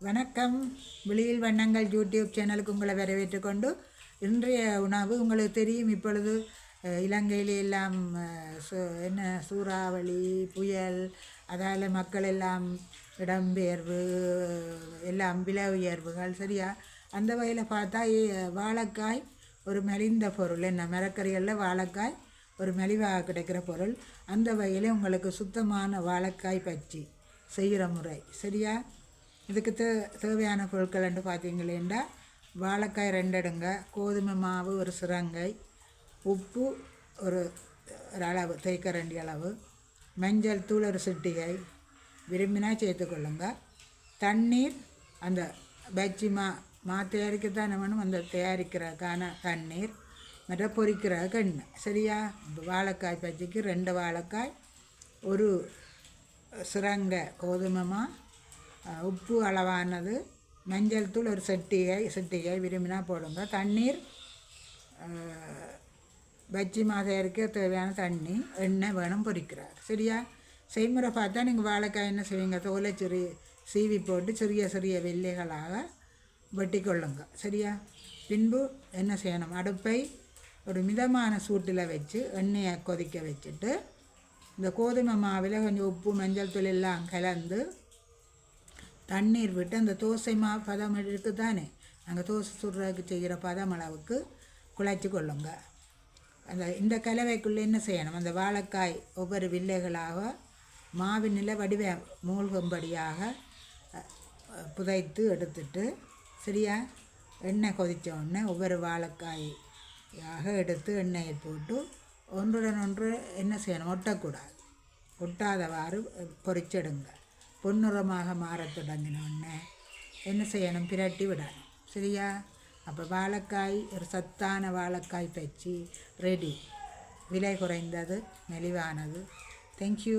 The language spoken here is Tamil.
வணக்கம். வெளியில் வண்ணங்கள் யூடியூப் சேனலுக்கு உங்களை வரவேற்றுக் கொண்டு இன்றைய உணவு உங்களுக்கு தெரியும். இப்பொழுது இலங்கையில் எல்லாம் சு- என்ன சூறாவளி புயல் அதால் மக்கள் எல்லாம் இடம்பெயர்வு எல்லாம் விலை உயர்வுகள் சரியா? அந்த வகையில் பார்த்தா வாழைக்காய் ஒரு மெலிந்த பொருள். என்ன மரக்கறிகளில் வாழைக்காய் ஒரு மெலிவாக கிடைக்கிற பொருள். அந்த வகையில் உங்களுக்கு சுத்தமான வாழைக்காய் பச்சி செய்கிற முறை சரியா? இதுக்கு தே தேவையான பொருட்கள்னு பார்த்தீங்களேண்டா வாழைக்காய் ரெண்டு எடுங்க கோதுமை மாவு ஒரு சிரங்கை உப்பு ஒரு ஒரு அளவு தேய்க்கரண்டி அளவு மஞ்சள் தூள் ஒரு சிட்டிகை விரும்பினா சேர்த்துக்கொள்ளுங்க தண்ணீர் அந்த பஜ்ஜி மா மா தயாரிக்கத்தானே வேணும் அந்த தயாரிக்கிறதுக்கான தண்ணீர் மற்ற பொறிக்கிற கண் சரியா? வாழைக்காய் பஜ்ஜிக்கு ரெண்டு வாழைக்காய் ஒரு சிறங்க கோதுமை மா உப்பு அளவானது மஞ்சள் தூள் ஒரு செட்டியை செட்டியை விரும்பினா போடுங்க. தண்ணீர் பஜ்ஜி மாதையருக்கு தேவையான தண்ணி எண்ணெய் வேணும் பொறிக்கிறார் சரியா? செய்முறை பார்த்தா நீங்கள் வாழைக்காய் என்ன செய்வீங்க? தோலை சிறிய சீவி போட்டு சிறிய சிறிய வெள்ளைகளாக வெட்டி கொள்ளுங்க சரியா? பின்பு என்ன செய்யணும்? அடுப்பை ஒரு மிதமான சூட்டில் வச்சு எண்ணெயை கொதிக்க வச்சுட்டு இந்த கோதுமை மாவில் கொஞ்சம் உப்பு மஞ்சள் தூள் எல்லாம் கலந்து தண்ணீர் விட்டு அந்த தோசை மா பதம் இருக்குது தானே நாங்கள் தோசை சுடுறதுக்கு செய்கிற பதம் அளவுக்கு குழைச்சி கொள்ளுங்க. அந்த இந்த கலவைக்குள்ளே என்ன செய்யணும்? அந்த வாழைக்காய் ஒவ்வொரு வில்லைகளாக மாவினில் வடிவ மூழ்கும்படியாக புதைத்து எடுத்துட்டு சரியா? எண்ணெய் கொதித்த உடனே ஒவ்வொரு வாழைக்காயாக எடுத்து எண்ணெயை போட்டு ஒன்றுடன் ஒன்று என்ன செய்யணும்? ஒட்டக்கூடாது. ஒட்டாதவாறு பொறிச்செடுங்க. பொன்னுறமாக மாறத் தொடங்கினோடனே என்ன செய்யணும்? பிரட்டி விடணும். சரியா? அப்போ வாழைக்காய் ஒரு சத்தான வாழைக்காய் பச்சி ரெடி விலை குறைந்தது மெலிவானது. தேங்க்யூ